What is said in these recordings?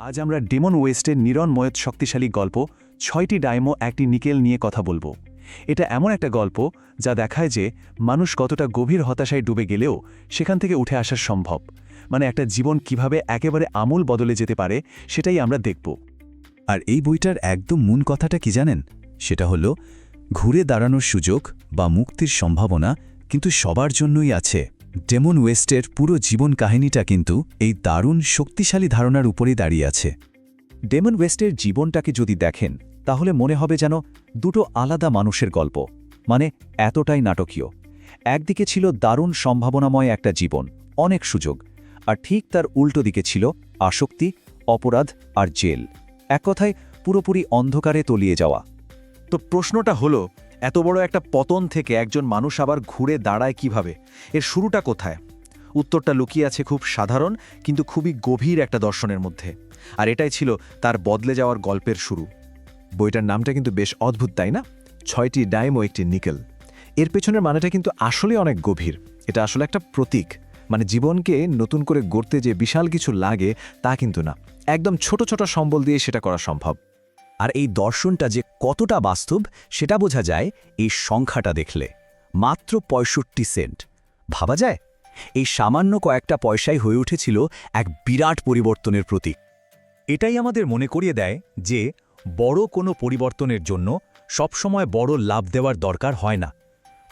আজ আমরা ডেমন ওয়েস্টের নিরণময়ত শক্তিশালী গল্প, ছয়টি ডায়মো, একটি নিকেল নিয়ে কথা বলব। এটা এমন একটা গল্প যা দেখায় যে মানুষ কতটা গভীর হতাশায় ডুবে গেলেও সেখান থেকে উঠে আসা সম্ভব। মানে একটা জীবন কীভাবে একেবারে আমূল বদলে যেতে পারে সেটাই আমরা দেখব। আর এই বইটার একদম মূল কথাটা কি জানেন? সেটা হলো, ঘুরে দাঁড়ানোর সুযোগ বা মুক্তির সম্ভাবনা কিন্তু সবার জন্যই আছে। ডেমন ওয়েস্টের পুরো জীবন কাহিনীটা কিন্তু এই দারুণ শক্তিশালী ধারণার উপরেই দাঁড়িয়ে আছে। ডেমন ওয়েস্টের জীবনটাকে যদি দেখেন, তাহলে মনে হবে যেন দুটো আলাদা মানুষের গল্প মানে এতটাই নাটকীয়। একদিকে ছিল দারুণ সম্ভাবনাময় একটা জীবন, অনেক সুযোগ, আর ঠিক তার উল্টো দিকে ছিল আসক্তি, অপরাধ আর জেল। এক কথায় পুরোপুরি অন্ধকারে তলিয়ে যাওয়া। তো প্রশ্নটা হলো এত বড় একটা পতন থেকে একজন মানুষ আবার ঘুরে দাঁড়ায় কীভাবে? এর শুরুটা কোথায়? উত্তরটা লুকিয়ে আছে খুব সাধারণ কিন্তু খুবই গভীর একটা দর্শনের মধ্যে। আর এটাই ছিল তার বদলে যাওয়ার গল্পের শুরু। বইটার নামটা কিন্তু বেশ অদ্ভুত, তাই না? ছয়টি ডাইম ও একটি নিকেল। এর পেছনের মানেটা কিন্তু আসলে অনেক গভীর। এটা আসলে একটা প্রতীক। মানে জীবনকে নতুন করে গড়তে যে বিশাল কিছু লাগে তা কিন্তু না। একদম ছোট ছোট সম্বল দিয়ে সেটা করা সম্ভব। আর এই দর্শনটা যে কতটা বাস্তব, সেটা বোঝা যায় এই সংখ্যাটা দেখলে। মাত্র পঁয়ষট্টি সেন্ট। ভাবা যায়? এই সামান্য কয়েকটা পয়সাই হয়ে উঠেছিল এক বিরাট পরিবর্তনের প্রতীক। এটাই আমাদের মনে করিয়ে দেয় যে বড় কোনো পরিবর্তনের জন্য সবসময় বড় লাভ দেওয়ার দরকার হয় না।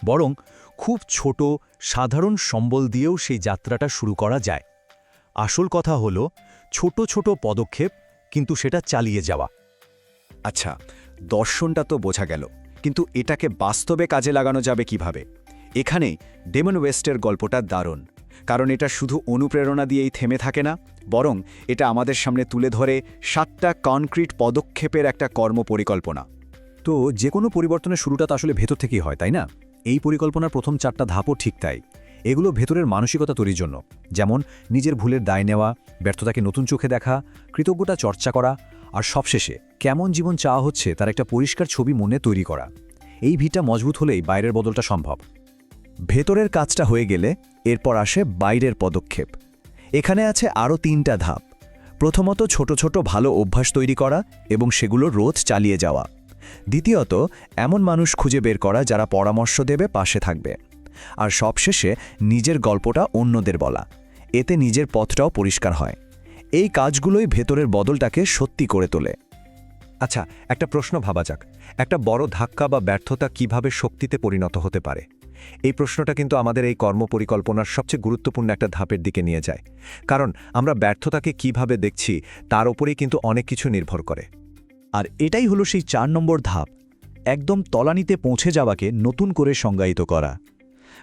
বরং খুব ছোট, সাধারণ সম্বল দিয়েও সেই যাত্রাটা শুরু করা যায়। আসল কথা হলো ছোট ছোট পদক্ষেপ, কিন্তু সেটা চালিয়ে যাওয়া। আচ্ছা দর্শনটা তো বোঝা গেল, কিন্তু এটাকে বাস্তবে কাজে লাগানো যাবে কীভাবে? এখানেই ডেমন ওয়েস্টের গল্পটা দারুণ, কারণ এটা শুধু অনুপ্রেরণা দিয়েই থেমে থাকে না, বরং এটা আমাদের সামনে তুলে ধরে সাতটা কনক্রিট পদক্ষেপের একটা কর্ম পরিকল্পনা তো যে কোনো পরিবর্তনের শুরুটা তো আসলে ভেতর থেকেই হয়, তাই না? এই পরিকল্পনার প্রথম চারটা ধাপও ঠিক তাই। এগুলো ভেতরের মানসিকতা তৈরির জন্য, যেমন নিজের ভুলের দায় নেওয়া, ব্যর্থতাকে নতুন চোখে দেখা, কৃতজ্ঞতা চর্চা করা আর সবশেষে, কেমন জীবন চাওয়া হচ্ছে তার একটা পরিষ্কার ছবি মনে তৈরি করা। এই ভিটা মজবুত হলেই বাইরের বদলটা সম্ভব। ভেতরের কাজটা হয়ে গেলে এরপর আসে বাইরের পদক্ষেপ। এখানে আছে আরও তিনটা ধাপ। প্রথমত ছোট ছোট ভালো অভ্যাস তৈরি করা এবং সেগুলো রোজ চালিয়ে যাওয়া। দ্বিতীয়ত, এমন মানুষ খুঁজে বের করা যারা পরামর্শ দেবে পাশে থাকবে। আর সবশেষে নিজের গল্পটা অন্যদের বলা। এতে নিজের পথটাও পরিষ্কার হয়। এই কাজগুলোই ভেতরের বদলটাকে সত্যি করে তোলে। আচ্ছা একটা প্রশ্ন ভাবা যাক। একটা বড় ধাক্কা বা ব্যর্থতা কীভাবে শক্তিতে পরিণত হতে পারে? এই প্রশ্নটা কিন্তু আমাদের এই কর্মপরিকল্পনার সবচেয়ে গুরুত্বপূর্ণ একটা ধাপের দিকে নিয়ে যায়। কারণ আমরা ব্যর্থতাকে কীভাবে দেখছি, তার উপরেই কিন্তু অনেক কিছু নির্ভর করে। আর এটাই হলো সেই চার নম্বর ধাপ, একদম তলানিতে পৌঁছে যাওয়াকে নতুন করে সংজ্ঞায়িত করা।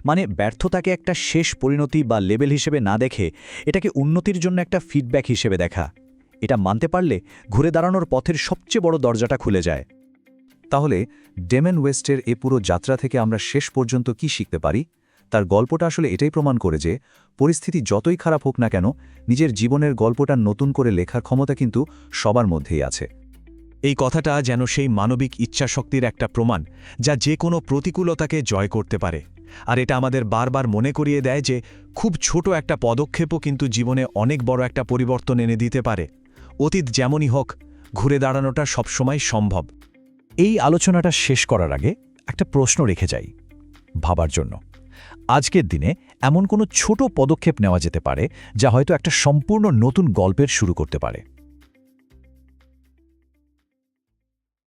মানে ব্যর্থতাকে একটা শেষ পরিণতি বা লেভেল হিসেবে না দেখে এটাকে উন্নতির জন্য একটা ফিডব্যাক হিসেবে দেখা। এটা মানতে পারলে ঘুরে দাঁড়ানোর পথের সবচেয়ে বড় দরজাটা খুলে যায়। তাহলে ডেমেন ওয়েস্টের এ পুরো যাত্রা থেকে আমরা শেষ পর্যন্ত কি শিখতে পারি? তার গল্পটা আসলে এটাই প্রমাণ করে যে পরিস্থিতি যতই খারাপ হোক না কেন নিজের জীবনের গল্পটা নতুন করে লেখার ক্ষমতা কিন্তু সবার মধ্যেই আছে। এই কথাটা যেন সেই মানবিক ইচ্ছাশক্তির একটা প্রমাণ যা যে কোনো প্রতিকূলতাকে জয় করতে পারে। আর এটা আমাদের বারবার মনে করিয়ে দেয় যে খুব ছোট একটা পদক্ষেপও কিন্তু জীবনে অনেক বড় একটা পরিবর্তন এনে দিতে পারে। অতীত যেমনই হোক, ঘুরে দাঁড়ানোটা সবসময় সম্ভব। এই আলোচনাটা শেষ করার আগে একটা প্রশ্ন রেখে যাই ভাবার জন্য। আজকের দিনে এমন কোনো ছোট পদক্ষেপ নেওয়া যেতে পারে যা হয়তো একটা সম্পূর্ণ নতুন গল্পের শুরু করতে পারে।